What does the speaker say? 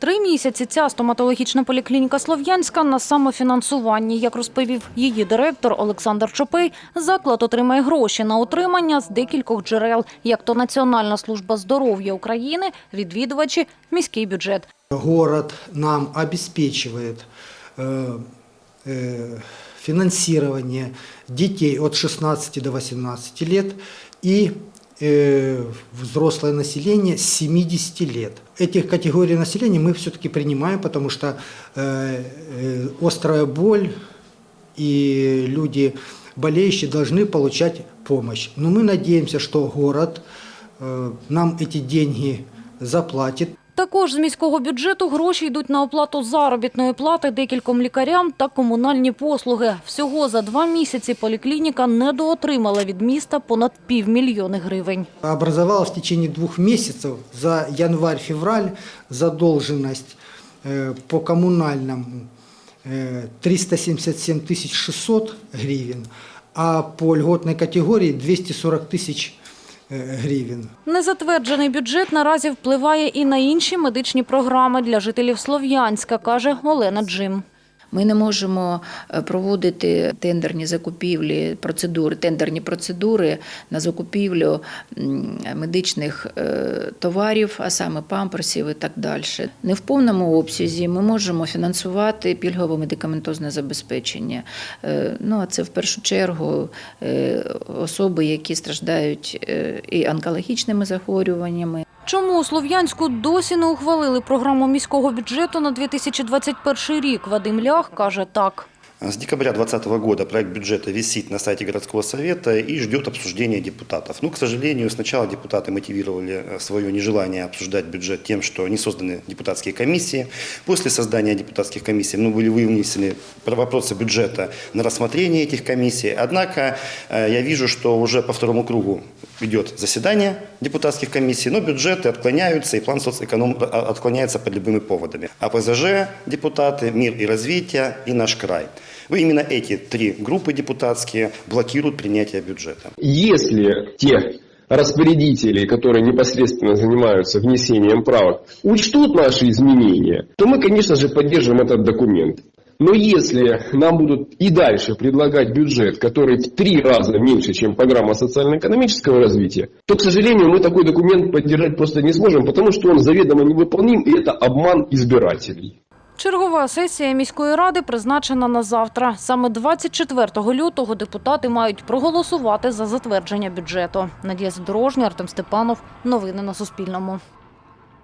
Три місяці ця стоматологічна поліклініка Слов'янська на самофінансуванні. Як розповів її директор Олександр Чопей, заклад отримає гроші на утримання з декількох джерел, як то Національна служба здоров'я України, відвідувачі, міський бюджет. Город нам обеспечивает э, э, финансирование детей от 16 до 18 лет и э, взрослое население с 70 лет. Этих категорий населения мы все-таки принимаем, потому что э, э, острая боль и люди болеющие должны получать помощь. Но мы надеемся, что город э, нам эти деньги заплатит. Також з міського бюджету гроші йдуть на оплату заробітної плати декільком лікарям та комунальні послуги. Всього за два місяці поліклініка недоотримала від міста понад півмільйони гривень. Образовалась в течение двух месяцев за январь-февраль задолженность э, по коммунальному э, 377 тысяч 600 гривен, а по льготной категории 240 тысяч э. Незатверджений бюджет наразі впливає і на інші медичні програми для жителів Слов'янська, каже Олена Джим. Ми не можемо е, проводити тендерні закупівлі, процедури, тендерні процедури на закупівлю медичних е, товарів, а саме памперсів і так далі. Не в повному обсязі ми можемо фінансувати пільгове медикаментозне забезпечення. Е, Ну а це в першу чергу особи, які страждають і онкологічними захворюваннями. Чому у Слов'янську досі не ухвалили програму міського бюджету на 2021 рік? Вадим Лях каже так. С декабря 2020 года проект бюджета висит на сайте городского совета и ждет обсуждения депутатов. Ну, к сожалению, сначала депутаты мотивировали э, свое нежелание обсуждать бюджет тем, что не созданы депутатские комиссии. После создания депутатских комиссий ну, были вынесены вопросы бюджета на рассмотрение этих комиссий. Однако э, я вижу, что уже по второму кругу идет заседание депутатских комиссий, но бюджеты отклоняются, и план соцэконом э, отклоняется под любыми поводами. АПЗЖ, депутаты, мир и развитие и наш край. Вы именно эти три группы депутатские блокируют принятие бюджета. Если те распорядители, которые непосредственно занимаются внесением правок, учтут наши изменения, то мы, конечно же, поддержим этот документ. Но если нам будут и дальше предлагать бюджет, который в три раза меньше, чем программа социально-экономического развития, то, к сожалению, мы такой документ поддержать просто не сможем, потому что он заведомо невыполним, и это обман избирателей. Чергова сесія міської ради призначена на завтра. Саме 24 лютого депутати мають проголосувати за затвердження бюджету. Надія Задорожня, Артем Степанов. Новини на Суспільному.